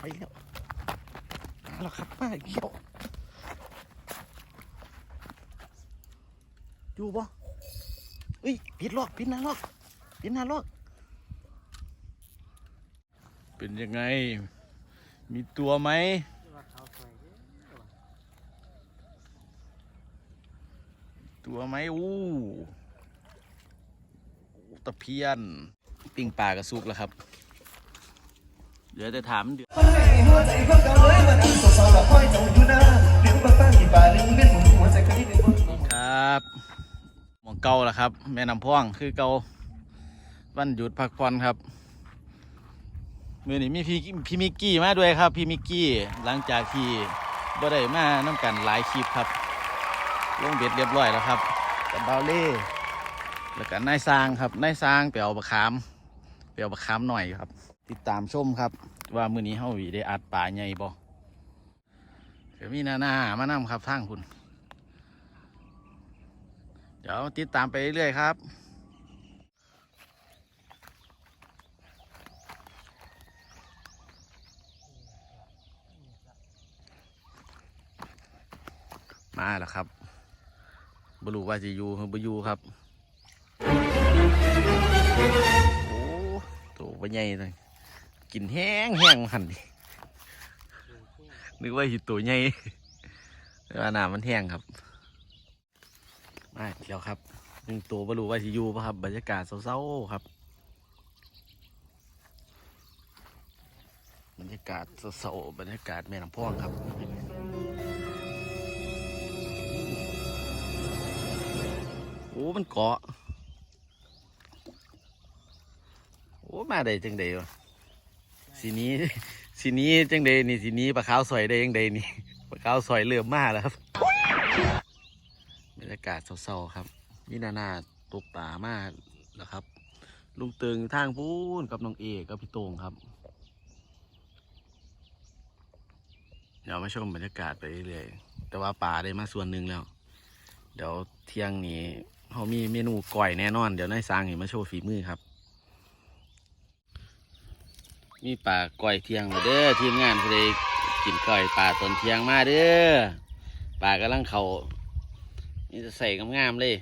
ไปแล้วมาแล้วครับมาอีกแล้วอยู่บ่เอ้ยปิดลอกปิดหน้าลอกปิดหน้าลอก เป็นยังไง มีตัวไหมตัวไหมอู้ตะเพียนปิ้งปลากระซุกแล้วครับ เดี๋ยวจะถามเดือคนไหนหัวใจเพิ่งเก่าเลยมานั่งสาวๆแล้วคอยเจ้าอยู่นะเดี๋ยวมาฟังที่ป่าเรื่อดครับหมองเก่าล้วครับ แม่น้ำพ่องคือเก่าวันหยุดพักผ่อนครับมื่อนี้มีพี่พี่มิกกี้มาด้วยครับ พี่มิกกี้หลังจากที่บ่ได้มาน้ำกันหลายคลิปครับลงเบ็ดเรียบร้อยแล้วครับกับเบาเล่แล้วก็นายซางครับนายซางไปเอาบะขามไปเอาบะขามหน่อยครับ ติดตามชมครับ ว่ามื้อนี้เฮาหวีได้อัดป่าใหญ่บ่เดี๋ยวมีหน้าหน้ามานำครับทางคุณเดี๋ยวติดตามไปเรื่อยๆครับมาแล้วครับบรูว่าจะอยู่หรือบอยู่ครับ โอ้ตัวใหญ่เลย กินแห้งแห้งหันดินึกว่าหิตัวใหญ่แต่ว่าน้ำมันแห้งครับ มาเดี๋ยวครับหนึ่งตัวบรูว่าจะอยู่ปะครับ บรรยากาศเศร้าๆครับ บรรยากาศเศร้าๆบรรยากาศแม่น้ำพองครับโอ้มันเกาะ โอ้ มาได้จังใดว สีนี้สีนี้จังใดนี่สีนี้ปลาขาวสอยได้ยังใดนี่ปลาขาวสอยเริ่มมากแล้วครับบรรยากาศเศร้าๆครับนี่นานาตกป่ามากนะครับ ลุงเตึงทางพูนกับน้องเอกกับพี่โตงครับ เดี๋ยวมาชมบรรยากาศไปเรื่อยๆแต่ว่าป่าได้มาส่วนหนึ่งแล้ว เดี๋ยวเที่ยงนี้เขามีเมนูก่อยแน่นอน เดี๋ยวนายสร้างนี่มาโชว์ฝีมือครับ มีป่าก้อยเที่ยงมาเด้อทีมงานเพื่อกินก้อยป่าตอนเที่ยงมาเด้อป่ากำลังเขานี่จะใส่งามๆเลย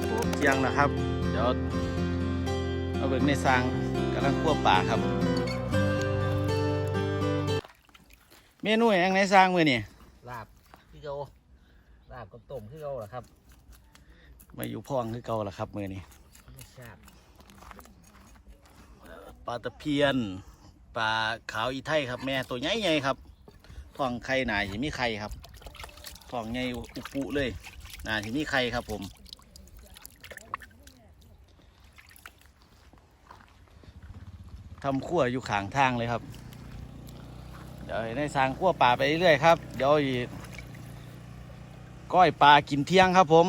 ครับผมเที่ยงแล้วครับ เดี๋ยวเอาเบิกในสร้างกำลังคั่วป่าครับ เมนูหยังในสร้างมือนี่ลาบพี่โจลาบกับต้มพี่โจเหรอครับมาอยู่พ่องคือเก่าแล้วครับมือนี่รสชาติปลาตะเพียนปลาขาวอีไทยครับแม่ตัวใหญ่ๆครับท้องไข่หนาจะมีไข่ครับท้องใหญ่อุปุเลยหนาจะมีไข่ครับผม ทำขั้วอยู่ขางทางเลยครับ เดี๋ยวในสางขั้วป่าไปเรื่อยครับ เดี๋ยวอีกก้อยปลากินเที่ยงครับผม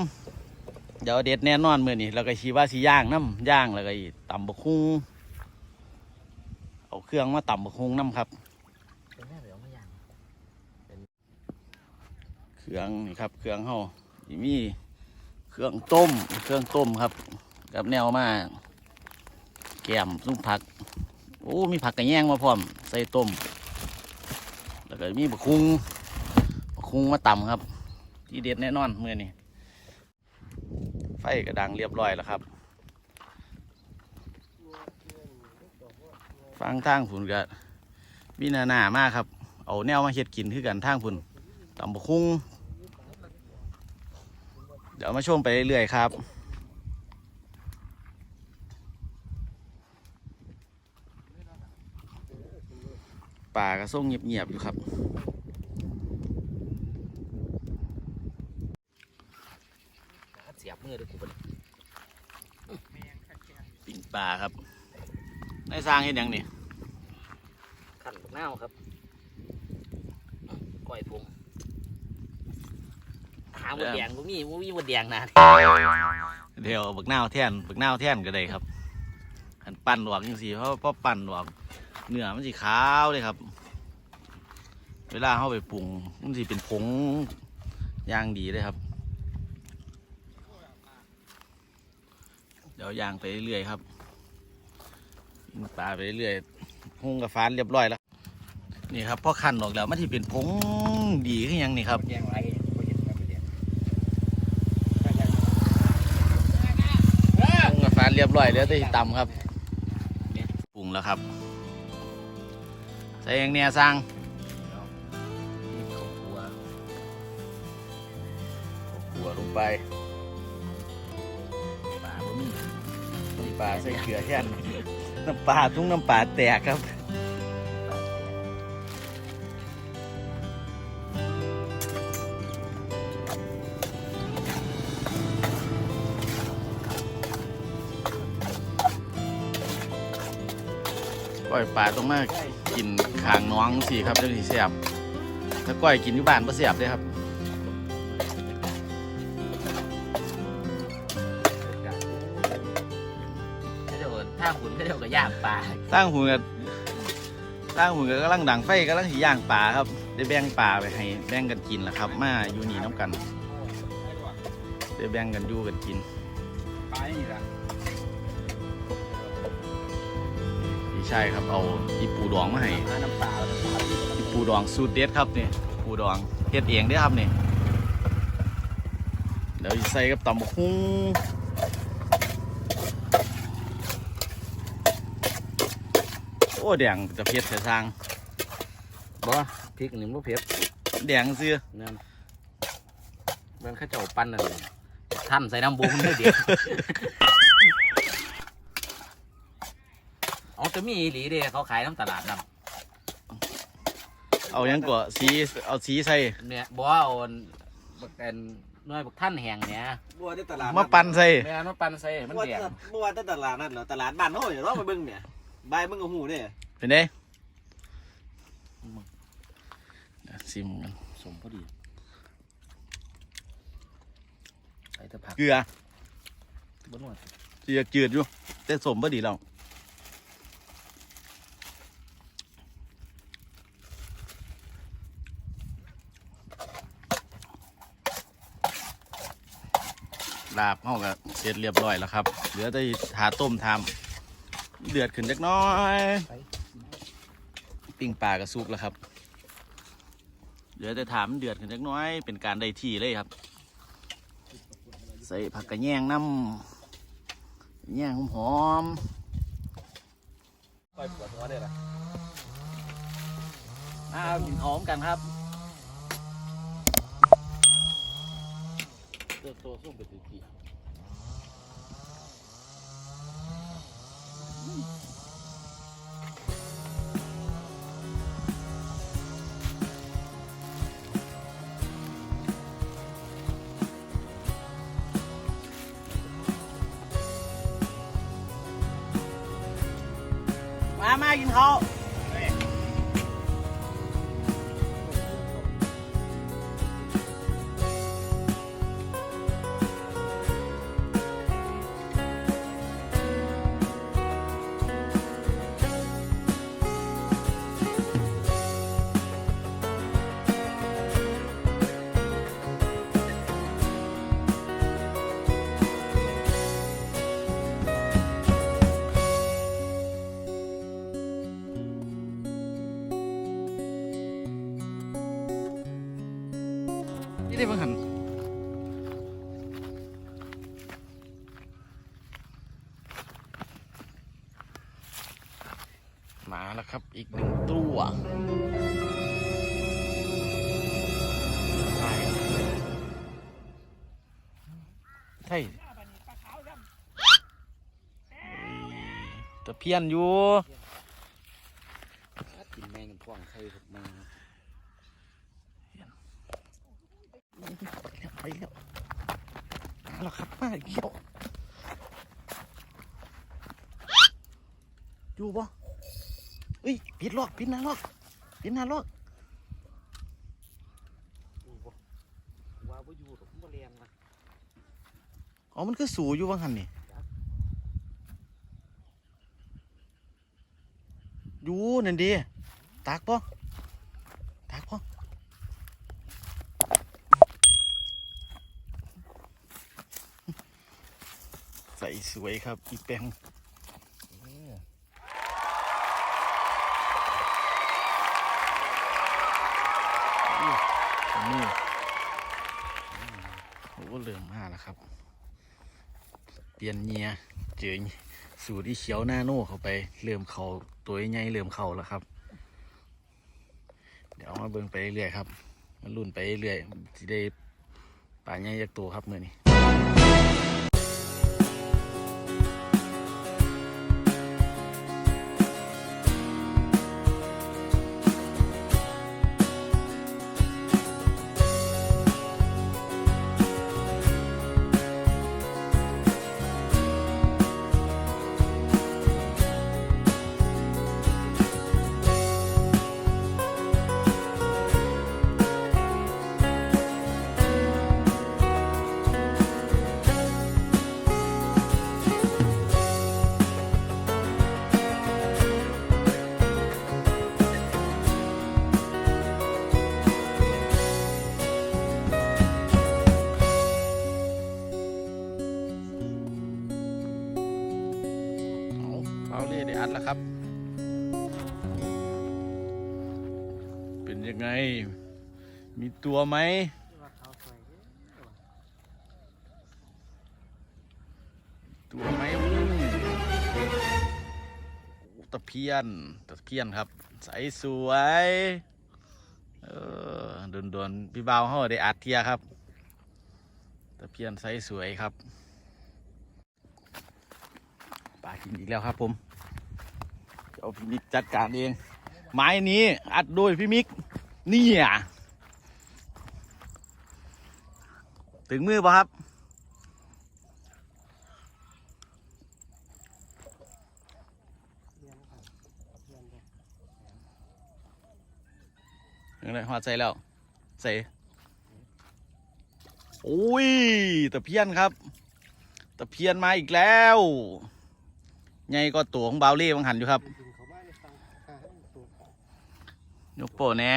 เดี๋ยวเด็ดแน่นอนมือนี่แล้วก็ชีว่าสีย่างน้ำย่างแล้วก็อีกตำบกคุ้งเอาเครื่องมาตำบกคุ้งน้ำครับเป็นแม่เหลืองไม่ยังเครื่องนี่ครับเครื่องเฮามีเครื่องต้มเครื่องต้มครับ กับแนวมาแกมซุ้มผัก โอ้มีผักกระแยงมาพร้อม ใส่ต้ม แล้วก็มีบะคุงบะคุงมาต่ำครับ ที่เด็ดแน่นอนเมื่อนี้ไฟกระดังเรียบร้อยแล้วครับฟังทางผุนก็มีนาหนามากครับ เอาแนวมาเฮ็ดกินคือกันทางผุนตำบะคุงเดี๋ยวมาชมไปเรื่อยๆครับ ป่ากระส่งเงียบๆอยู่ครับ เสียบมือด้วยกูไปเลยปิ้งปลาครับในสร้างเห็นยังนี่ขันบักนาวครับก้อยพงหาบดแดงบ่มีบ่มีบดแดงนะเดี๋ยวบักนาวแท่นบักนาวแท่นก็ได้ครับหันปั่นหลวกจังสิเพราะเพราะปั่นหลวก เนื้อมันสีขาวเลยครับ เวลาเข้าไปปรุงมันสิเป็นผงย่างดีเลยครับ เดี๋ยวย่างไปเรื่อยๆครับปลาไปเรื่อยหุงกับฟานเรียบร้อยแล้ว นี่ครับพอคันออกแล้วมันที่เป็นผงดีขึ้นยังนี่ครับแดงไรห็นครับบ่แดงปรุงกับฟานเรียบร้อยแล้วแต่ที่ตำครับปรุงแล้วครับ ใส่อย่างเนี้ยสร้างนี่ข้าวคั่วหัวลงไปปลาบ่มีน้ำปลาใส่เกลือแท่นน้ำปลาทุ่งน้ำปลาแตกครับ อยปลาต้องมากินขางน้องสิครับเรื่องที่เสียบถ้าก้อยกินอยู่บ้านก็เสียบเลยครับถ้าเดี๋ยวถ้าคุณถ้าเดี๋ยวก็ย่างปลาตั้งหุ่นกับตั้งหุ่นกับกำลังดังไฟกำลังสีย่างปลาครับ ได้แบ่งปลาไปให้แบ่งกันกินแหละครับ มาอยู่นี่น้ำกันได้แบ่งกันอยู่กันกินปลานี่ล่ะ พี่ชายครับเอาอีปูดองมาให้หาน้ำปลาแล้วก็ปลาที่อีปูดองสูตรเด็ดครับนี่ปูดองเฮ็ดเองเด้อครับนี่เดี๋ยวสิใส่กับตำบักหุ่งโอ้แดงจะเผ็ดใส่ซางบ่พริกนี่บ่เผ็ดแดงเสื้อเนี่ยมันเข้าเจ้าปั้นนั่นเลยท่านใส่น้ำบูมได้เดียว อ๋อจะมีอีหลีเด้เขาขายน้ำตลาดน้เอาหยังก่อสีเอาสีใส่ำเนี่ยบ่เอาบักเป็นหน่วยบักท่านแห่งเนี่ยบัวที่ตลาดมาปั่นใส่แม่นมาปั่นใส่มันบัวแดงบัวที่ตลาดนั่นเหรอตลาดบ้านเขาอย่าร้องไปเบิ่งเนี่ยใบายเบิ่งกับหูเนี่ยเป็นไงซิมกันสมพอดีใส่แตะผักเกลือบนหัวเกลือจืดอยู่แต่สมบ่ดีแล้ว ลาบเขาก็เสร็จเรียบร้อยแล้วครับ เหลือแต่ทาต้มทำเดือดขึ้นเล็กน้อย ปิ้งปลากระซุกแล้วครับ เหลือแต่ถามนเดือดขึ้นเล็กน้อย เป็นการได้ที่เลยครับ ใส่ผักกระแยงน้ำแยงหอมปล่อยปวดหัวได้ละๆอ้าวกินหอมกันครับ ตัวโตสู้ไแล้วครับ อีกหนึ่งตัวใช่ตะเพียนอยู่กินแมงกันพ่วงไข่พวกแมงไปแล้วมาแล้วครับมาอีกแล้วอยู่ปะ อ้ยปิดล็อกปิดหน้าล็อกปิดหน้าล็อกว่าบ่อยู่กับผมบ่เรียนนะอ๋อมันคือสูอยู่บางหันนี่อยู่นั่นดีตากปะตากปะใส่สวยครับอีแปง เริ่มมาแล้วครับ เปลี่ยนเงียเจอสูตรที่เขียวหน้าโน่เข้าไปเริ่มเขาตัวใหญ่เริ่มเขาแล้วครับ เดี๋ยวมาเบิ่งไปเรื่อยครับ มันรุ่นไปเรื่อยที่ได้ป่าใหญ่จากตัวครับเมื่อนี้ เอาเอาเล่ได้อัดแล้วครับ เป็นยังไง มีตัวไหมตัวไหมอู้โอ้ตะเพียน ตะเพียนครับ ใสสวย เออดนดนๆพี่บ่าวเขาได้อัดเทียครับ ตะเพียนใสสวยครับ ปลากินอีกแล้วครับผม เอาพี่มิกจัดการเอง ไม้นี้อัดโดยพี่มิกนี่อะถึงมือป่ะครับ ยังไงหัวใจแล้วใส่โอ้ยตะเพียนครับตะเพียนมาอีกแล้ว ไงก็ตัวของบาวเล่บังหันอยู่ครับ ยกโปะแน่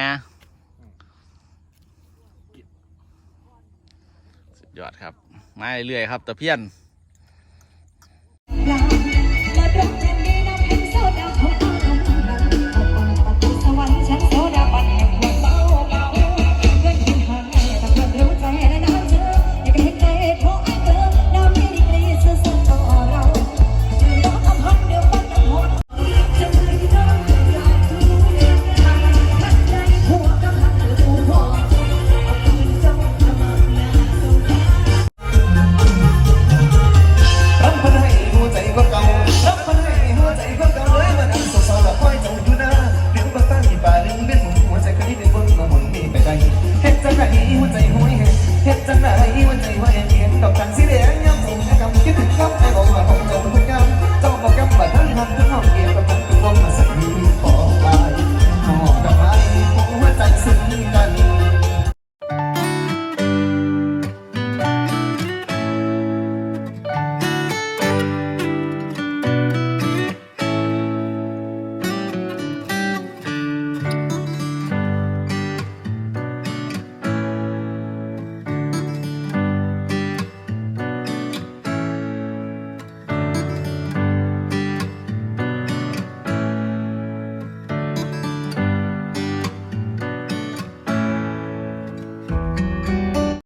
สุดยอดครับ มาเรื่อยๆครับตะเพียนรัก